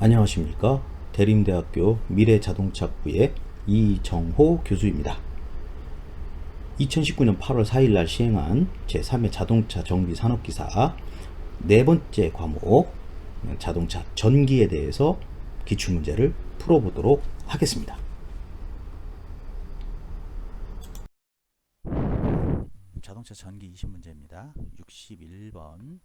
안녕하십니까. 대림대학교 미래자동차부의 이정호 교수입니다. 2019년 8월 4일 날 시행한 제3회 자동차 정비 산업기사 네 번째 과목 자동차 전기에 대해서 기출문제를 풀어보도록 하겠습니다. 자동차 전기 20문제입니다. 61번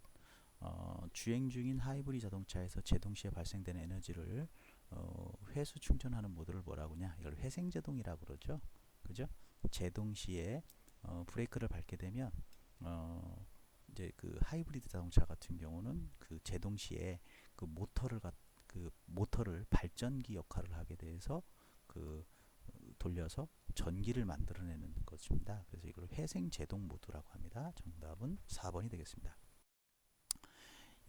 어, 주행 중인 하이브리드 자동차에서 제동 시에 발생되는 에너지를 어, 회수 충전하는 모드를 뭐라고 하냐? 이걸 회생 제동이라고 그러죠. 그죠? 제동 시에 어, 브레이크를 밟게 되면 어, 이제 그 하이브리드 자동차 같은 경우는 그 제동 시에 그 모터를 가, 그 모터를 발전기 역할을 하게 돼서 그 어, 돌려서 전기를 만들어내는 것입니다. 그래서 이걸 회생 제동 모드라고 합니다. 정답은 4번이 되겠습니다.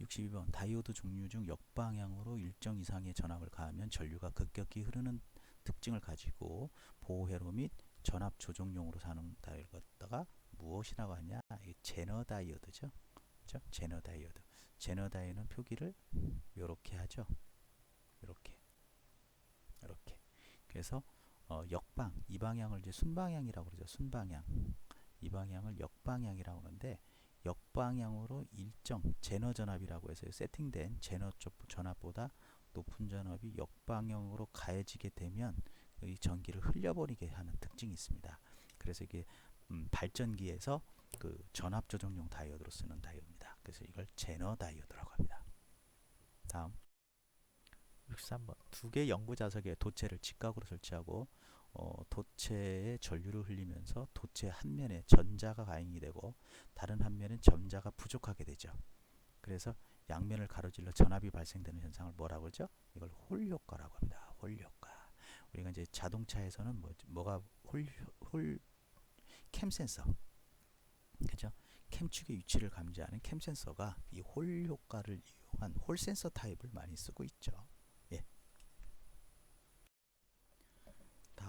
62번 다이오드 종류 중 역방향으로 일정 이상의 전압을 가하면 전류가 급격히 흐르는 특징을 가지고 보호회로 및 전압 조정용으로 사용되는 것다가 무엇이라고 하냐? 이 제너 다이오드죠. 그죠? 제너 다이오드. 제너 다이오는 표기를 이렇게 하죠. 이렇게. 이렇게. 그래서 어, 역방 이 방향을 이제 순방향이라고 그러죠. 순방향. 이 방향을 역방향이라고 하는데 역방향으로 일정 제너 전압이라고 해서 세팅된 제너 쪽 전압보다 높은 전압이 역방향으로 가해지게 되면 이 전기를 흘려버리게 하는 특징이 있습니다. 그래서 이게 음, 발전기에서 그 전압 조정용 다이오드로 쓰는 다이오드입니다. 그래서 이걸 제너 다이오드라고 합니다. 다음 63번 두 개 연구 자석에 도체를 직각으로 설치하고 어, 도체에 전류를 흘리면서 도체 한 면에 전자가 가행이 되고 다른 한 면엔 전자가 부족하게 되죠. 그래서 양면을 가로질러 전압이 발생되는 현상을 뭐라고 그러죠? 이걸 홀 효과라고 합니다. 홀 효과. 우리가 이제 자동차에서는 뭐, 뭐가 홀, 홀, 캠 센서. 그죠? 캠축의 위치를 감지하는 캠 센서가 이 홀 효과를 이용한 홀 센서 타입을 많이 쓰고 있죠. 예.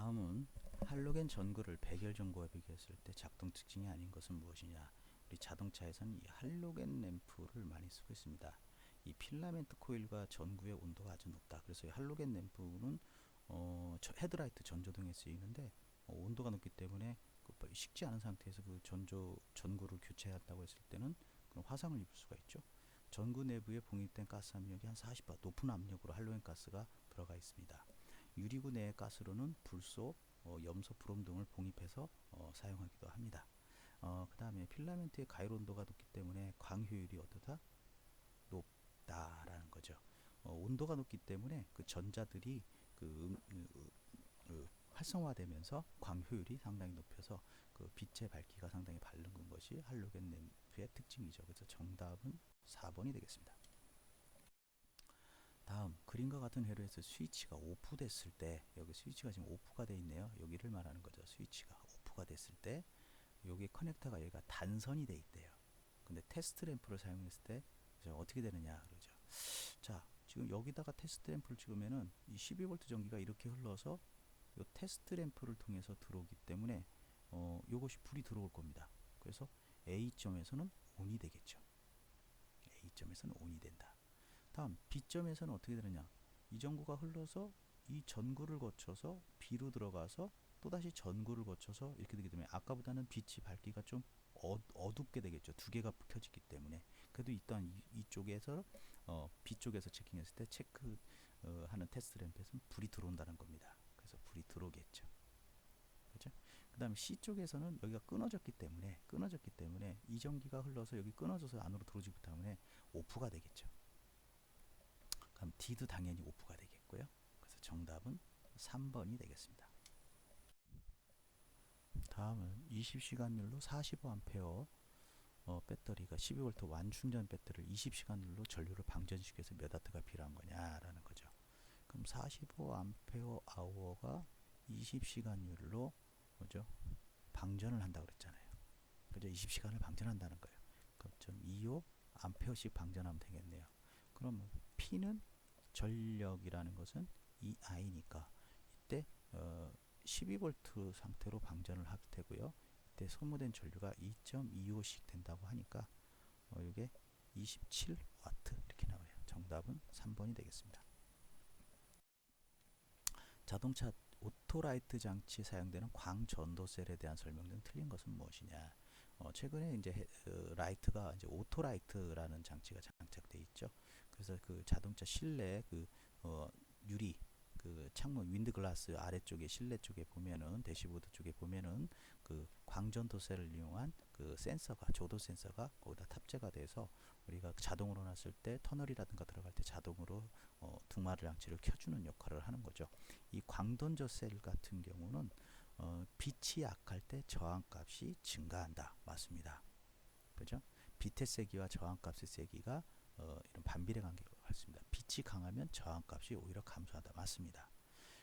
다음은 할로겐 전구를 백열 전구와 비교했을 때 작동 특징이 아닌 것은 무엇이냐? 우리 자동차에서는 이 할로겐 램프를 많이 쓰고 있습니다. 이 필라멘트 코일과 전구의 온도가 아주 높다. 그래서 이 할로겐 램프는 어, 저 헤드라이트 전조등에 쓰이는데 어, 온도가 높기 때문에 그 식지 않은 상태에서 그 전조 전구를 교체한다고 했을 때는 그런 화상을 입을 수가 있죠. 전구 내부에 봉입된 가스 압력이 한 40바 높은 압력으로 할로겐 가스가 들어가 있습니다. 유리구 내의 가스로는 불소, 어, 염소, 브롬 등을 봉입해서 어, 사용하기도 합니다. 어, 그 다음에 필라멘트의 가열 온도가 높기 때문에 광 효율이 어떠다? 높다라는 거죠. 어, 온도가 높기 때문에 그 전자들이 그, 음, 그, 그 활성화되면서 광 효율이 상당히 높여서 그 빛의 밝기가 상당히 밝은 것이 할로겐 램프의 특징이죠. 그래서 정답은 4번이 되겠습니다. 다음 그림과 같은 회로에서 스위치가 오프 됐을 때 여기 스위치가 지금 오프가 돼 있네요. 여기를 말하는 거죠. 스위치가 오프가 됐을 때 여기 커넥터가 여기가 단선이 돼 있대요. 근데 테스트 램프를 사용했을 때 어떻게 되느냐 그러죠. 자, 지금 여기다가 테스트 램프를 찍으면은 이 12V 전기가 이렇게 흘러서 이 테스트 램프를 통해서 들어오기 때문에 어, 요것이 불이 들어올 겁니다. 그래서 A점에서는 온이 되겠죠. A점에서는 온이 된다. 다음 B점에서는 어떻게 되느냐? 이 전구가 흘러서 이 전구를 거쳐서 B로 들어가서 또다시 전구를 거쳐서 이렇게 되기 때문에 아까보다는 빛이 밝기가 좀 어, 어둡게 되겠죠. 두 개가 켜지기 때문에. 그래도 일단 이, 이쪽에서 어, B 쪽에서 체킹했을 때 체크 어, 하는 테스트 램프에서는 불이 들어온다는 겁니다. 그래서 불이 들어오겠죠. 그렇죠? 그다음에 C 쪽에서는 여기가 끊어졌기 때문에 끊어졌기 때문에 이 전기가 흘러서 여기 끊어져서 안으로 들어오지 때문에 오프가 되겠죠. 그럼 D도 당연히 오프가 되겠고요. 그래서 정답은 3번이 되겠습니다. 다음은 20시간율로 45A 어, 배터리가 12V 완충전 배터리를 20시간율로 전류를 방전시키기 위해서 몇 와트가 필요한 거냐라는 거죠. 그럼 45A/h가 20시간율로 뭐죠? 방전을 한다고 그랬잖아요. 그죠? 20시간을 방전한다는 거예요. 그럼 좀25 암페어씩 방전하면 되겠네요. 그럼 P는 전력이라는 것은 이 I니까 이때 어, 12V 상태로 방전을 하게 되고요. 이때 소모된 전류가 2.25씩 된다고 하니까 어, 이게 27W 이렇게 나와요. 정답은 3번이 되겠습니다. 자동차 오토라이트 장치 사용되는 광전도셀에 대한 설명은 틀린 것은 무엇이냐? 어, 최근에 이제 해- 어, 라이트가 이제 오토라이트라는 장치가 장착돼 있죠. 그래서 그 자동차 실내 그 어, 유리 그 창문 윈드 글라스 아래쪽에 실내 쪽에 보면은 대시보드 쪽에 보면은 그 광전도셀을 이용한 그 센서가 조도 센서가 거기다 탑재가 돼서 우리가 자동으로 놨을 때 터널이라든가 들어갈 때 자동으로 어, 두마르 장치를 켜주는 역할을 하는 거죠. 이 광전도 셀 같은 경우는 어, 빛이 약할 때 저항값이 증가한다. 맞습니다. 그죠? 빛의 세기와 저항값의 세기가 어, 이런 반비례 관계가 있습니다. 빛이 강하면 저항값이 오히려 감소한다. 맞습니다.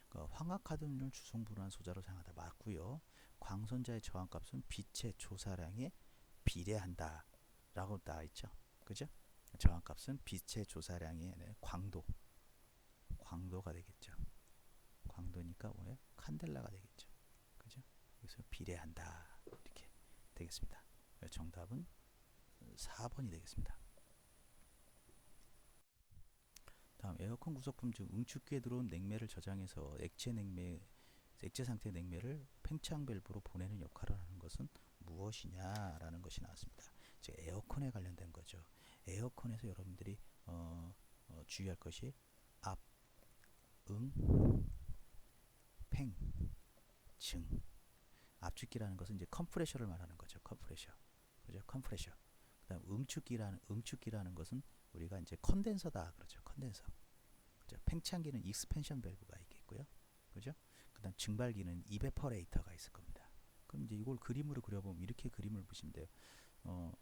그 황화카드뮴을 주성분한 소자로 사용하다. 맞고요. 광선자의 저항값은 빛의 조사량에 비례한다. 라고 나와 있죠. 그죠? 저항값은 빛의 조사량의 네, 광도 광도가 되겠죠. 광도니까 뭐예요? 칸델라가 되겠죠. 그죠? 그래서 비례한다. 이렇게 되겠습니다. 정답은 4번이 되겠습니다. 다음 에어컨 구성품 중 응축기에 들어온 냉매를 저장해서 액체 냉매 액체 상태의 냉매를 팽창 밸브로 보내는 역할을 하는 것은 무엇이냐라는 것이 나왔습니다. 즉 에어컨에 관련된 거죠. 에어컨에서 여러분들이 어, 어, 주의할 것이 앞, 응, 팽, 증. 압축기라는 것은 이제 컴프레셔를 말하는 거죠. 컴프레셔. 그죠? 컴프레셔. 그다음 응축기라는 응축기라는 것은 우리가 이제 컨덴서다 그러죠. 컨덴서. 그죠? 팽창기는 익스펜션 밸브가 있겠고요. 그죠? 그다음 증발기는 이베퍼레이터가 있을 겁니다. 그럼 이제 이걸 그림으로 그려보면 이렇게 그림을 보시면 돼요. 어,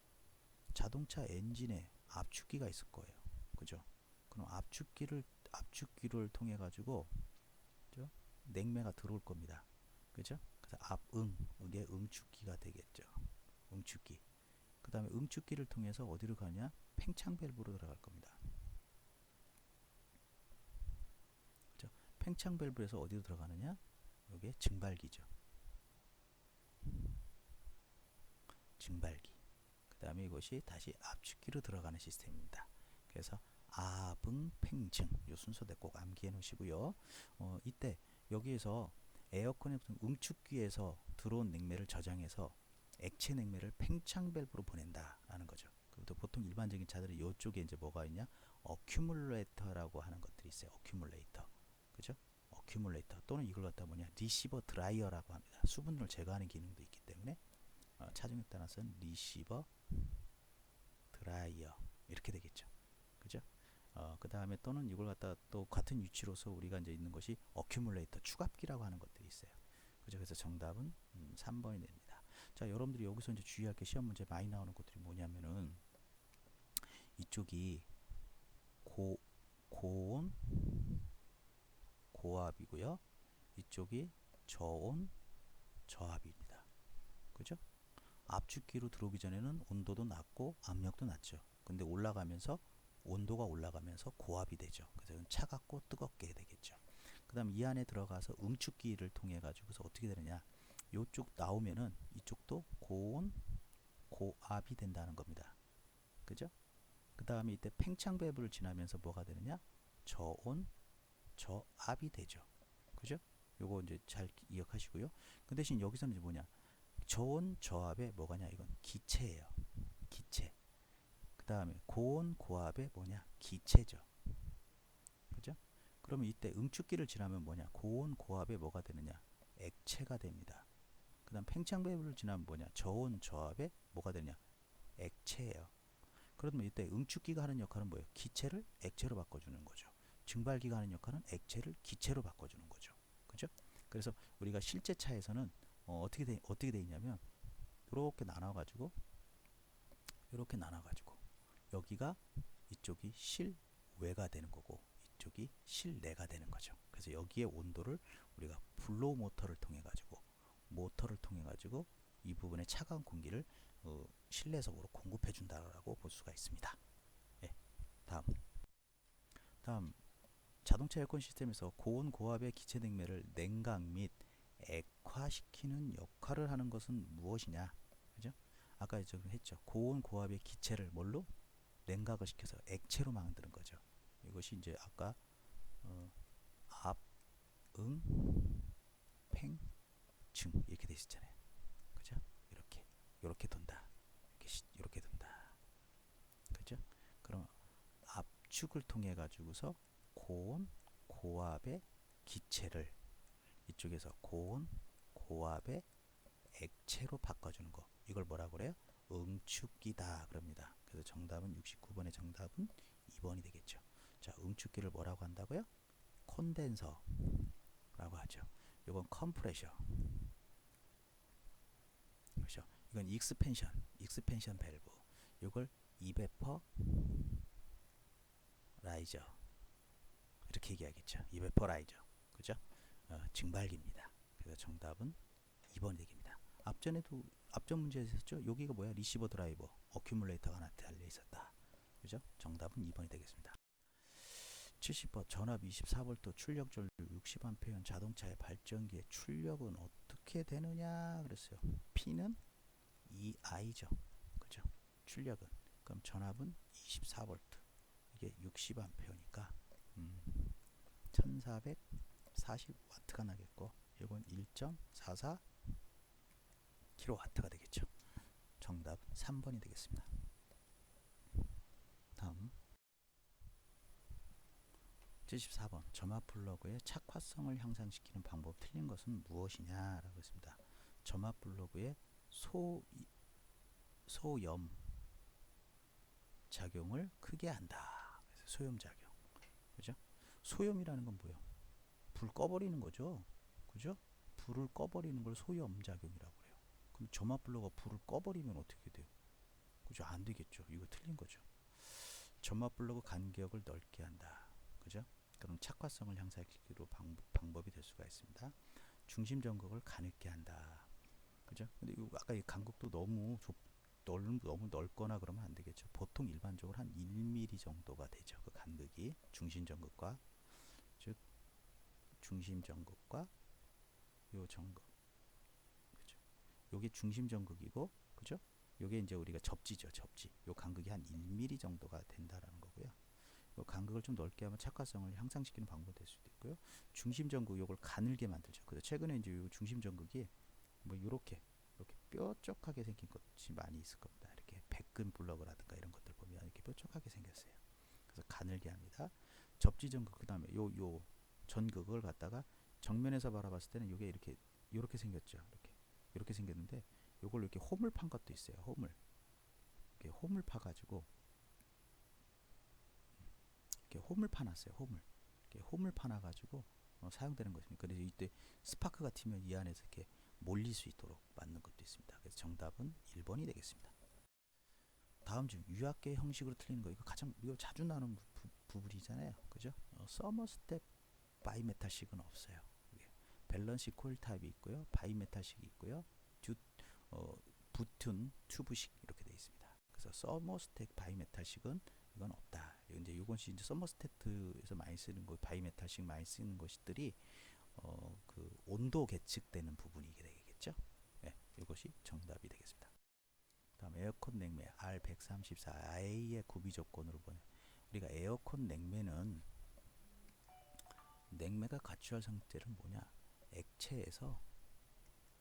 자동차 엔진에 압축기가 있을 거예요. 그죠? 그럼 압축기를 압축기를 통해 가지고 그죠? 냉매가 들어올 겁니다. 그죠? 그래서 압응, 이게 응축기가 되겠죠. 응축기. 그 다음에 응축기를 통해서 어디로 가냐? 팽창 밸브로 들어갈 겁니다. 그죠? 팽창 밸브에서 어디로 들어가느냐? 이게 증발기죠. 증발기. 그 다음에 이것이 다시 압축기로 들어가는 시스템입니다. 그래서 압응, 팽증 이 순서대 꼭 암기해 놓으시고요. 어, 이때 여기에서 에어컨의 응축기에서 들어온 냉매를 저장해서 액체 냉매를 팽창 밸브로 보낸다라는 거죠. 그리고 보통 일반적인 차들은 이쪽에 이제 뭐가 있냐? 어큐뮬레이터라고 하는 것들이 있어요. 어큐뮬레이터. 그죠? 어큐뮬레이터 또는 이걸 갖다 뭐냐? 리시버 드라이어라고 합니다. 수분을 제거하는 기능도 있기 때문에 어, 차종에 따라서는 리시버 드라이어 이렇게 되겠죠. 그죠? 어, 그 다음에 또는 이걸 갖다 또 같은 위치로서 우리가 이제 있는 것이 어큐뮬레이터 추갑기라고 하는 것들이 있어요. 그죠? 그래서 정답은 음, 3번이 됩니다. 자, 여러분들이 여기서 이제 주의할 게 시험 문제 많이 나오는 것들이 뭐냐면은 이쪽이 고 고온 고압이고요. 이쪽이 저온 저압입니다. 그죠? 압축기로 들어오기 전에는 온도도 낮고 압력도 낮죠. 근데 올라가면서 온도가 올라가면서 고압이 되죠. 그래서 차갑고 뜨겁게 되겠죠. 그다음 이 안에 들어가서 응축기를 통해 가지고서 어떻게 되느냐? 요쪽 나오면은 이쪽도 고온 고압이 된다는 겁니다. 그죠? 그다음에 이때 팽창 밸브를 지나면서 뭐가 되느냐? 저온 저압이 되죠. 그죠? 요거 이제 잘 기- 기억하시고요. 그 대신 여기서는 뭐냐? 저온 저압에 뭐가냐? 이건 기체예요. 기체. 그 다음에 고온 고압에 뭐냐 기체죠 그죠 그러면 이때 응축기를 지나면 뭐냐 고온 고압에 뭐가 되느냐 액체가 됩니다 그 다음 팽창 밸브를 지나면 뭐냐 저온 저압에 뭐가 되냐 액체예요 그러면 이때 응축기가 하는 역할은 뭐예요 기체를 액체로 바꿔주는 거죠 증발기가 하는 역할은 액체를 기체로 바꿔주는 거죠 그죠 그래서 우리가 실제 차에서는 어, 어떻게 돼 어떻게 돼 있냐면 이렇게 나눠 가지고 이렇게 나눠 가지고 여기가 이쪽이 실외가 되는 거고 이쪽이 실내가 되는 거죠. 그래서 여기에 온도를 우리가 블로우 모터를 통해 가지고 모터를 통해 가지고 이 부분에 차가운 공기를 어, 실내석으로 공급해 준다라고 볼 수가 있습니다. 예. 다음 다음 자동차 에어컨 시스템에서 고온 고압의 기체 냉매를 냉각 및 액화시키는 역할을 하는 것은 무엇이냐? 그죠? 아까 저 했죠. 고온 고압의 기체를 뭘로 냉각을 시켜서 액체로 만드는 거죠. 이것이 이제 아까 어, 압, 응, 팽, 층 이렇게 돼 있잖아요. 그죠? 이렇게 이렇게 돈다. 이렇게 시- 이렇게 돈다. 그죠? 그럼 압축을 통해 가지고서 고온, 고압의 기체를 이쪽에서 고온, 고압의 액체로 바꿔주는 거. 이걸 뭐라 그래요? 응축기다 그럽니다. 그래서 정답은 69번의 정답은 2번이 되겠죠. 자, 응축기를 뭐라고 한다고요? 콘덴서라고 하죠. 이건 컴프레셔. 그렇죠. 이건 익스펜션, 익스펜션 밸브. 이걸 이베퍼 라이저. 이렇게 얘기하겠죠. 이베퍼 라이저. 그죠? 어, 증발기입니다. 그래서 정답은 2번이 되겠습니다. 앞전에도 앞전 문제에서 했죠. 여기가 뭐야? 리시버 드라이버, 어큐뮬레이터가 하나 달려 있었다. 그죠? 정답은 2번이 되겠습니다. 70번 전압 24V 출력 전류 60A 자동차의 발전기의 출력은 어떻게 되느냐 그랬어요. P는 EI죠. 그죠? 출력은 그럼 전압은 24V 이게 60A니까 음, 1440W가 나겠고 이건 1.44 킬로와트가 되겠죠. 정답 3번이 되겠습니다. 다음 74번 점압 블로그의 착화성을 향상시키는 방법 틀린 것은 무엇이냐 라고 했습니다. 점압 블로그의 소 소염 작용을 크게 한다. 소염 작용. 그죠? 소염이라는 건 뭐예요? 불 꺼버리는 거죠. 그죠? 불을 꺼버리는 걸 소염 작용이라고 그래요. 그럼 점압 블로가 불을 꺼버리면 어떻게 돼요? 그죠? 안 되겠죠. 이거 틀린 거죠. 점압 블로그 간격을 넓게 한다. 그죠? 그럼 착화성을 향상시키로 방, 방법 이 될 수가 있습니다. 중심 전극을 가늘게 한다. 그죠? 근데 이거 아까 이 간극도 너무 좁 넓, 너무 넓거나 그러면 안 되겠죠. 보통 일반적으로 한 1mm 정도가 되죠. 그 간극이 중심 전극과 즉 중심 전극과 요 전극. 그죠? 요게 중심 전극이고 그죠? 요게 이제 우리가 접지죠. 접지. 요 간극이 한 1mm 정도가 된다라는 거고요. 요 간극을 좀 넓게 하면 착화성을 향상시키는 방법이 될 수도 있고요. 중심 전극 요걸 가늘게 만들죠. 그래서 최근에 이제 요 중심 전극이 뭐 요렇게 뾰족하게 생긴 것이 많이 있을 겁니다. 이렇게 백근 블럭이라든가 이런 것들 보면 이렇게 뾰족하게 생겼어요. 그래서 가늘게 합니다. 접지 전극 그다음에 요 요 전극을 갖다가 정면에서 바라봤을 때는 이게 이렇게 이렇게 생겼죠. 이렇게 이렇게 생겼는데 요걸 이렇게 홈을 판 것도 있어요. 홈을 이렇게 홈을 파 가지고 이렇게 홈을 파놨어요. 홈을 이렇게 홈을 파놔 가지고 어, 사용되는 것입니다. 그래서 이때 스파크가 튀면 이 안에서 이렇게 몰릴 수 있도록 만든 것도 있습니다. 그래서 정답은 1번이 되겠습니다. 다음 중 유압계 형식으로 틀리는 거 이거 가장 이거 자주 나오는 부, 부, 분이잖아요 그죠? 어, 서머 스텝 바이메탈식은 없어요. 밸런시 코일 타입이 있고요. 바이메탈식이 있고요. 듀, 어, 부툰 튜브식 이렇게 되어 있습니다. 그래서 서머 스텝 바이메탈식은 이건 없다. 이제 이것이 이제 서머스테트에서 많이 쓰는 거 바이메탈식 많이 쓰는 것들이 어, 그 온도 계측되는 부분이 되 겠죠. 네, 이것이 정답이 되겠습니다. 다음 에어컨 냉매 R134A의 구비 조건으로 보내. 우리가 에어컨 냉매는 냉매가 갖춰야 할 상태는 뭐냐? 액체에서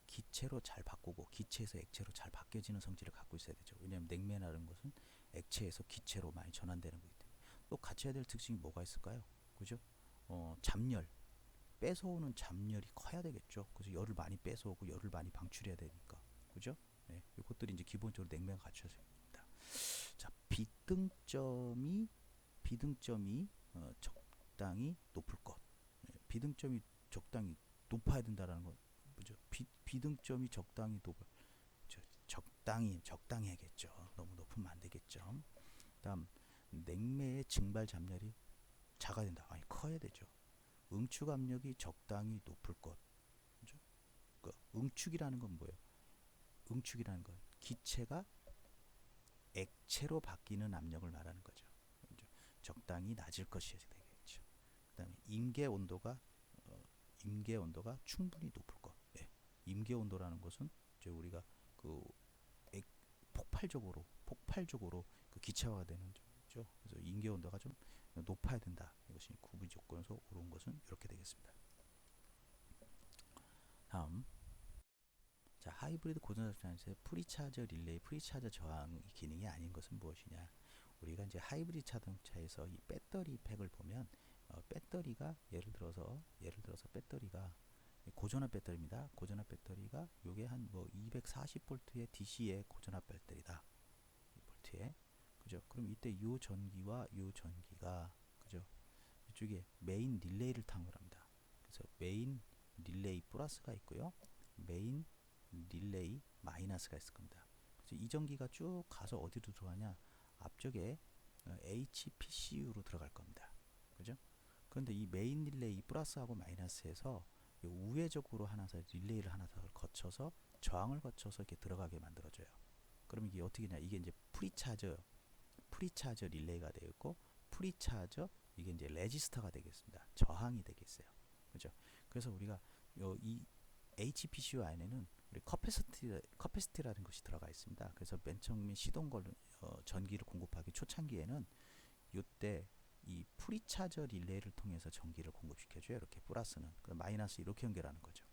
기체로 잘 바꾸고 기체에서 액체로 잘 바뀌어지는 성질을 갖고 있어야 되죠. 왜냐하면 냉매라는 것은 액체에서 기체로 많이 전환되는 거기 때문에 또 갖춰야 될 특징이 뭐가 있을까요? 그죠? 어, 잡열 뺏어오는 잡열이 커야 되겠죠. 그래서 열을 많이 뺏어오고 열을 많이 방출해야 되니까. 그죠? 네, 이것들이 이제 기본적으로 냉매가 갖춰져 있습니다. 자, 비등점이 비등점이 어, 적당히 높을 것. 네, 비등점이 적당히 높아야 된다라는 건 뭐죠? 비, 비등점이 적당히 높을 저, 적당히 적당히 해야겠죠. 너무 높으면 안 되겠죠. 다음 냉매의 증발 잡열이 작아야 된다. 아니 커야 되죠. 응축 압력이 적당히 높을 것. 그죠? 그 응축이라는 건 뭐예요? 응축이라는 건 기체가 액체로 바뀌는 압력을 말하는 거죠. 그죠? 적당히 낮을 것이 되겠죠. 그다음에 임계 온도가 어, 임계 온도가 충분히 높을 것. 예. 임계 온도라는 것은 이제 우리가 그 액, 폭발적으로 폭발적으로 그 기체화가 되는 점이죠. 그래서 임계 온도가 좀 높아야 된다. 이것이 구비 조건에서 옳은 것은 이렇게 되겠습니다. 다음 자 하이브리드 고전자 트랜스의 프리차저 릴레이 프리차저 저항 기능이 아닌 것은 무엇이냐 우리가 이제 하이브리드 자동차에서 이 배터리 팩을 보면 어, 배터리가 예를 들어서 예를 들어서 배터리가 고전압 배터리입니다 고전압 배터리가 요게 한 뭐 240볼트의 DC의 고전압 배터리다 이 볼트에 그죠 그럼 이때 요 전기와 요 전기가 그죠 이쪽에 메인 릴레이를 탄 거랍니다 그래서 메인 릴레이 플러스가 있고요 메인 릴레이 마이너스가 있을 겁니다. 그래서 이 전기가 쭉 가서 어디로 들어가냐? 앞쪽에 어, HPCU로 들어갈 겁니다. 그죠? 그런데 이 메인 릴레이 플러스하고 마이너스에서 이 우회적으로 하나 더 릴레이를 하나 더 거쳐서 저항을 거쳐서 이렇게 들어가게 만들어져요. 그럼 이게 어떻게 냐 이게 이제 프리차저 프리차저 릴레이가 되어 있고 프리차저 이게 이제 레지스터가 되겠습니다. 저항이 되겠어요. 그죠? 그래서 우리가 요 이 HPCU 안에는 우리 커패시티 커패시티라는 것이 들어가 있습니다. 그래서 맨 처음에 시동 걸 어, 전기를 공급하기 초창기에는 이때 이 프리차저 릴레이를 통해서 전기를 공급시켜줘요. 이렇게 플러스는 그 마이너스 이렇게 연결하는 거죠.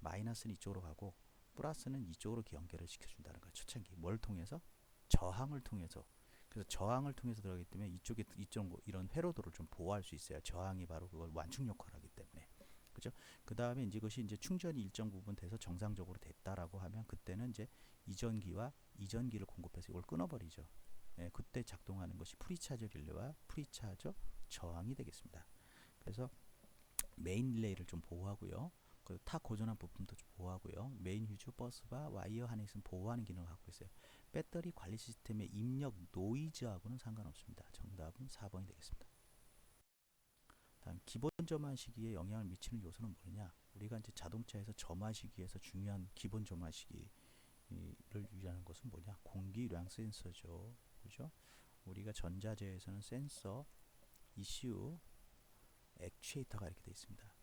마이너스는 이쪽으로 가고 플러스는 이쪽으로 연결을 시켜준다는 거예요. 초창기 뭘 통해서 저항을 통해서 그래서 저항을 통해서 들어가기 때문에 이쪽에 이쪽 뭐 이런 회로도를 좀 보호할 수 있어요. 저항이 바로 그걸 완충 역할을 하기 때문에. 그죠? 그 다음에 이제 그것이 이제 충전이 일정 부분 돼서 정상적으로 됐다라고 하면 그때는 이제 이전기와 이전기를 공급해서 이걸 끊어버리죠. 예, 그때 작동하는 것이 프리차저 릴레이와 프리차저 저항이 되겠습니다. 그래서 메인 릴레이를 좀 보호하고요. 그타 고전한 부품도 좀 보호하고요. 메인 휴즈 버스와 와이어 있으면 보호하는 기능을 갖고 있어요. 배터리 관리 시스템의 입력 노이즈하고는 상관없습니다. 정답은 4번이 되겠습니다. 다음 기본 점화 시기에 영향을 미치는 요소는 뭐냐? 우리가 이제 자동차에서 점화 시기에서 중요한 기본 점화 시기를 유지하는 것은 뭐냐? 공기량 센서죠. 그죠? 우리가 전자재에서는 센서, ECU, 액추에이터가 이렇게 되어 있습니다.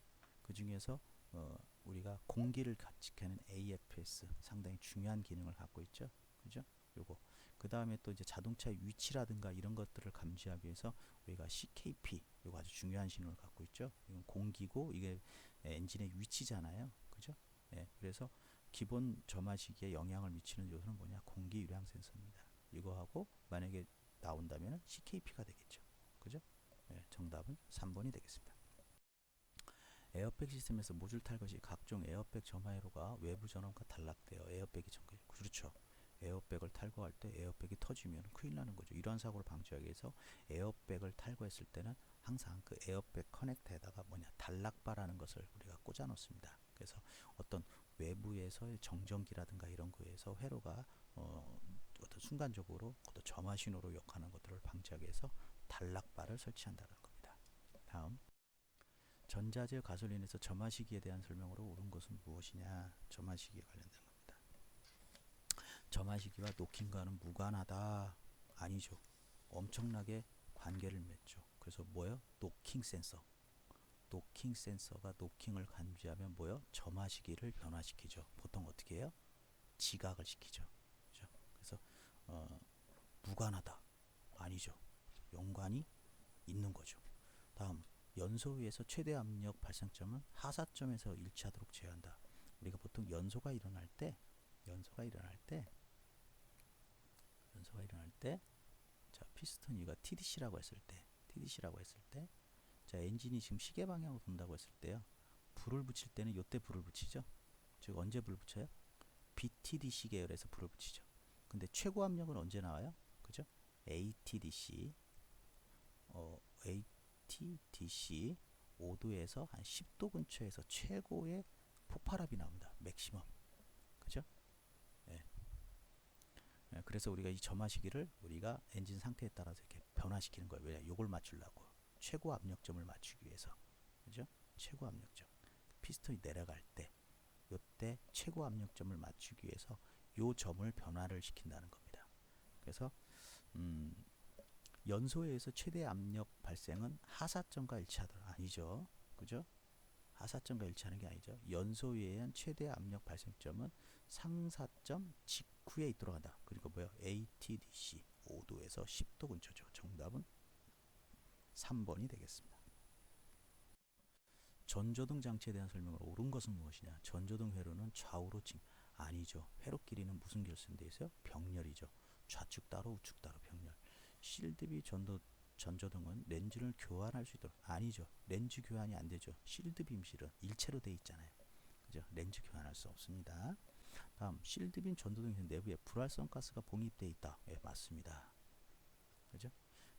그 중에서 어, 우리가 공기를 지켜는 AFS 상당히 중요한 기능을 갖고 있죠. 그죠? 요거. 그 다음에 또 이제 자동차의 위치라든가 이런 것들을 감지하기 위해서 우리가 CKP 이거 아주 중요한 신호를 갖고 있죠. 이건 공기고 이게 엔진의 위치잖아요. 그죠? 예, 그래서 기본 점화 시기에 영향을 미치는 요소는 뭐냐? 공기 유량 센서입니다. 이거하고 만약에 나온다면 CKP가 되겠죠. 그죠? 예, 정답은 3번이 되겠습니다. 에어백 시스템에서 모듈 탈것이 각종 에어백 점화 회로가 외부 전원과 단락되어 에어백이 전기 그렇죠. 에어백을 탈거할 때 에어백이 터지면 큰일 나는 거죠. 이러한 사고를 방지하기 위해서 에어백을 탈거했을 때는 항상 그 에어백 커넥터에다가 뭐냐 단락바라는 것을 우리가 꽂아 놓습니다. 그래서 어떤 외부에서의 정전기라든가 이런 거에서 회로가 어, 어떤 순간적으로 어떤 점화 신호로 역하는 것들을 방지하기 위해서 단락바를 설치한다는 겁니다. 다음 전자재 가솔린에서 점화 시기에 대한 설명으로 옳은 것은 무엇이냐? 점화 시기에 관련된 겁니다. 점화 시기와 노킹과는 무관하다. 아니죠. 엄청나게 관계를 맺죠. 그래서 뭐요? 노킹 센서. 노킹 센서가 노킹을 감지하면 뭐요? 점화 시기를 변화시키죠. 보통 어떻게 해요? 지각을 시키죠. 그죠? 그래서 어, 무관하다. 아니죠. 연관이 있는 거죠. 다음 연소 위에서 최대 압력 발생점은 하사점에서 일치하도록 제어한다. 우리가 보통 연소가 일어날 때 연소가 일어날 때 연소가 일어날 때 자, 피스톤 이가 TDC라고 했을 때 TDC라고 했을 때 자, 엔진이 지금 시계 방향으로 돈다고 했을 때요. 불을 붙일 때는 요때 불을 붙이죠. 즉 언제 불을 붙여요? BTDC 계열에서 불을 붙이죠. 근데 최고 압력은 언제 나와요? 그죠? ATDC 어, ATDC 5도에서 한 10도 근처에서 최고의 폭발압이 나옵니다. 맥시멈. 그죠? 예. 예, 그래서 우리가 이 점화 시기를 우리가 엔진 상태에 따라서 이렇게 변화시키는 거예요. 왜냐? 요걸 맞추려고. 최고 압력점을 맞추기 위해서. 그죠? 최고 압력점. 피스톤이 내려갈 때 요때 최고 압력점을 맞추기 위해서 요 점을 변화를 시킨다는 겁니다. 그래서 음, 연소에서 최대 압력 발생은 하사점과 일치하더라 아니죠 그죠 하사점과 일치하는 게 아니죠 연소에 의한 최대 압력 발생점은 상사점 직후에 있도록 한다 그리고 뭐요 ATDC 5도에서 10도 근처죠 정답은 3번이 되겠습니다 전조등 장치에 대한 설명을 옳은 것은 무엇이냐? 전조등 회로는 좌우로 직 아니죠. 회로 길이는 무슨 결선돼 있어요? 병렬이죠. 좌측 따로 우측 따로 병렬. 실드비 전도 전조등은 렌즈를 교환할 수 있도록 아니죠. 렌즈 교환이 안 되죠. 실드 빔실은 일체로 돼 있잖아요. 그죠? 렌즈 교환할 수 없습니다. 다음 실드 빔 전도등 내부에 불활성 가스가 봉입돼 있다. 예, 맞습니다. 그죠?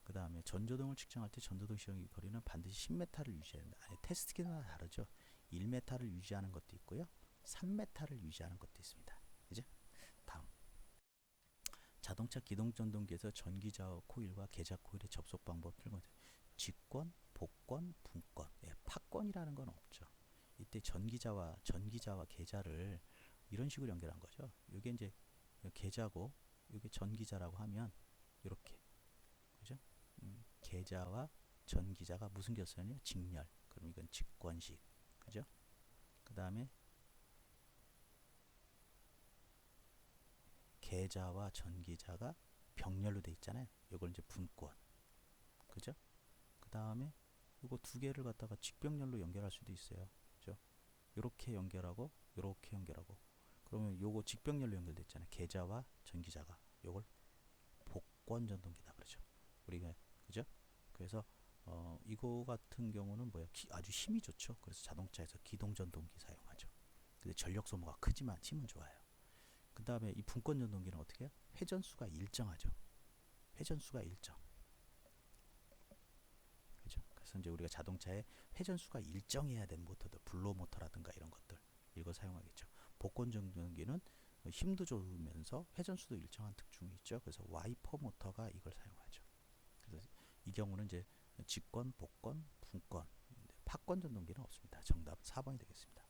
그 다음에 전조등을 측정할 때 전조등 시험의 거리는 반드시 10m를 유지해야 된다. 아니, 테스트 기마다 다르죠. 1m를 유지하는 것도 있고요. 3m를 유지하는 것도 있습니다. 자동차 기동 전동기에서 전기자 코일과 계자 코일의 접속 방법 틀고 직권, 복권, 분권. 예, 파권이라는 건 없죠. 이때 전기자와 전기자와 계자를 이런 식으로 연결한 거죠. 이게 이제 계자고 이게 전기자라고 하면 이렇게 그죠? 음, 계자와 전기자가 무슨 결선이요? 직렬. 그럼 이건 직권식. 그죠? 그 다음에 계자와 전기자가 병렬로 돼 있잖아요. 이걸 이제 분권. 그죠? 그 다음에 이거 두 개를 갖다가 직병렬로 연결할 수도 있어요. 그죠? 요렇게 연결하고 요렇게 연결하고 그러면 요거 직병렬로 연결됐잖아요. 계자와 전기자가 요걸 복권 전동기다 그러죠. 우리가 그죠? 그래서 어 이거 같은 경우는 뭐야? 기, 아주 힘이 좋죠. 그래서 자동차에서 기동 전동기 사용하죠. 근데 전력 소모가 크지만 힘은 좋아요. 그 다음에 이 분권 전동기는 어떻게 해요? 회전수가 일정하죠. 회전수가 일정. 그죠? 그래서 이제 우리가 자동차에 회전수가 일정해야 되는 모터들, 블로 모터라든가 이런 것들 이거 사용하겠죠. 복권 전동기는 힘도 좋으면서 회전수도 일정한 특징이 있죠. 그래서 와이퍼 모터가 이걸 사용하죠. 그래서 이 경우는 이제 직권, 복권, 분권, 파권 전동기는 없습니다. 정답 4번이 되겠습니다.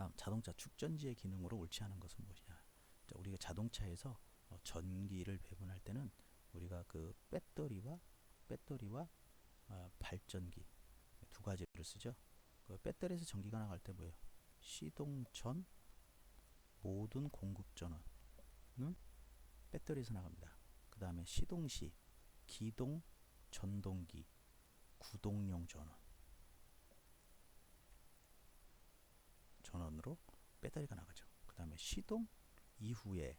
다음 자동차 축전지의 기능으로 옳지 않은 것은 무엇이냐? 자, 우리가 자동차에서 어, 전기를 배분할 때는 우리가 그 배터리와 배터리와 어, 발전기 두 가지를 쓰죠. 그 배터리에서 전기가 나갈 때 뭐예요? 시동 전 모든 공급 전원은 배터리에서 나갑니다. 그 다음에 시동 시 기동 전동기 구동용 전원 전원으로 배터리가 나가죠. 그 다음에 시동 이후에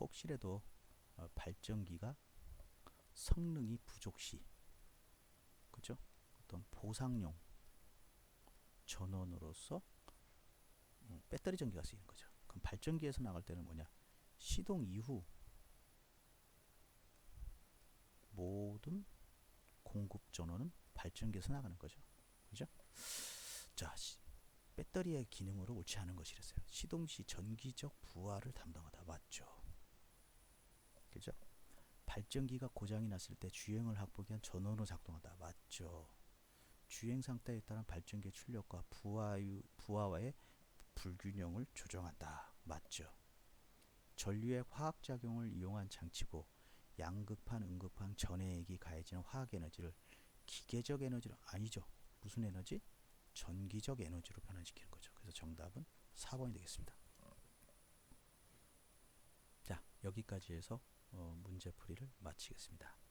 혹시라도 어, 발전기가 성능이 부족 시 그죠? 어떤 보상용 전원으로서 음, 배터리 전기가 쓰이는 거죠. 그럼 발전기에서 나갈 때는 뭐냐? 시동 이후 모든 공급 전원은 발전기에서 나가는 거죠. 그죠? 자, 시, 배터리의 기능으로 옳지 않은 것이랬어요. 시동 시 전기적 부하를 담당하다. 맞죠? 그죠? 발전기가 고장이 났을 때 주행을 확보하기 위한 전원으로 작동하다. 맞죠? 주행 상태에 따른 발전기의 출력과 부하유, 부하와의 불균형을 조정한다. 맞죠? 전류의 화학작용을 이용한 장치고 양극판, 음극판 전해액이 가해지는 화학 에너지를 기계적 에너지로 아니죠. 무슨 에너지? 전기적 에너지로 변환시키는 거죠. 그래서 정답은 4번이 되겠습니다. 자, 여기까지 해서 어, 문제풀이를 마치겠습니다.